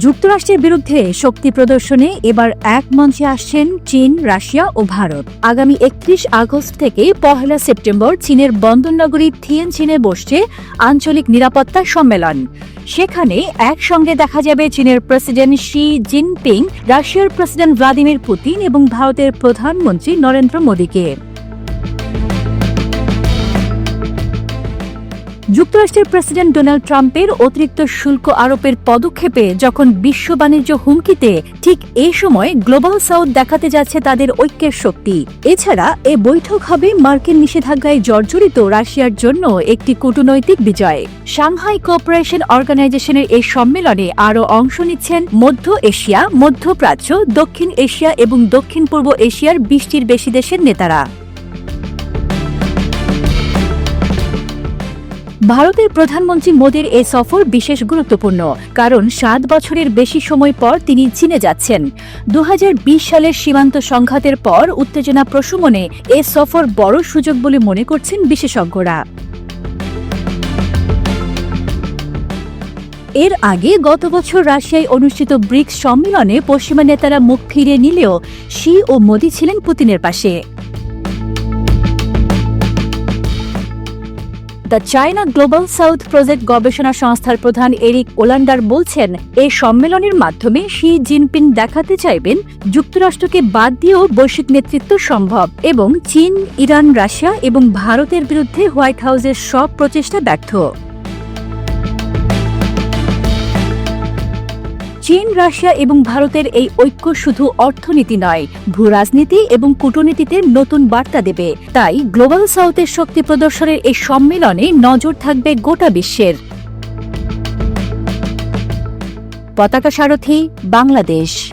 যুক্তরাষ্ট্রের বিরুদ্ধে শক্তি প্রদর্শনে এবার এক মঞ্চে আসছেন চীন, রাশিয়া ও ভারত। আগামী একত্রিশ আগস্ট থেকে পহেলা সেপ্টেম্বর চীনের বন্দরনগরী থিয়েন চীনে বসছে আঞ্চলিক নিরাপত্তা সম্মেলন। সেখানে একসঙ্গে দেখা যাবে চীনের প্রেসিডেন্ট শি জিনপিং, রাশিয়ার প্রেসিডেন্ট ভ্লাদিমির পুতিন এবং ভারতের প্রধানমন্ত্রী নরেন্দ্র মোদীকে। যুক্তরাষ্ট্রের প্রেসিডেন্ট ডোনাল্ড ট্রাম্পের অতিরিক্ত শুল্ক আরোপের পদক্ষেপে যখন বিশ্ব বাণিজ্য হুমকিতে, ঠিক এ সময় গ্লোবাল সাউথ দেখাতে যাচ্ছে তাদের ঐক্যের শক্তি। এছাড়া, এ বৈঠক হবে মার্কিন নিষেধাজ্ঞায় জর্জরিত রাশিয়ার জন্য একটি কূটনৈতিক বিজয়। সাংহাই কোঅপারেশন অর্গানাইজেশনের এই সম্মেলনে আরও অংশ নিচ্ছেন মধ্য এশিয়া, মধ্যপ্রাচ্য, দক্ষিণ এশিয়া এবং দক্ষিণ পূর্ব এশিয়ার বিশটির বেশি দেশের নেতারা। ভারতের প্রধানমন্ত্রী মোদীর এই সফর বিশেষ গুরুত্বপূর্ণ, কারণ সাত বছরের বেশি সময় পর তিনি চীনে যাচ্ছেন। দু হাজার বিশ সালের সীমান্ত সংঘাতের পর উত্তেজনা প্রশমনে এ সফর বড় সুযোগ বলে মনে করছেন বিশেষজ্ঞরা। এর আগে গত বছর রাশিয়ায় অনুষ্ঠিত ব্রিক্স সম্মেলনে পশ্চিমা নেতারা মুখ ফিরিয়ে নিলেও শি ও মোদি ছিলেন পুতিনের পাশে। The China Global South project গবেষণা সংস্থার প্রধান এরিক ওলান্ডার বলছেন এই সম্মেলনের মাধ্যমে শি জিনপিং দেখাতে চাইবেন যুক্তরাষ্ট্রকে বাদ দিয়েও বৈশ্বিক নেতৃত্ব সম্ভব এবং চীন, ইরান, রাশিয়া এবং ভারতের বিরুদ্ধে হোয়াইট হাউসের সব প্রচেষ্টা ব্যর্থ। চীন, রাশিয়া এবং ভারতের এই ঐক্য শুধু অর্থনীতি নয়, ভূ রাজনীতি এবং কূটনীতিতে নতুন বার্তা দেবে। তাই গ্লোবাল সাউথের শক্তি প্রদর্শনের এই সম্মেলনে নজর থাকবে গোটা বিশ্বের। পতাকা সারথি, বাংলাদেশ।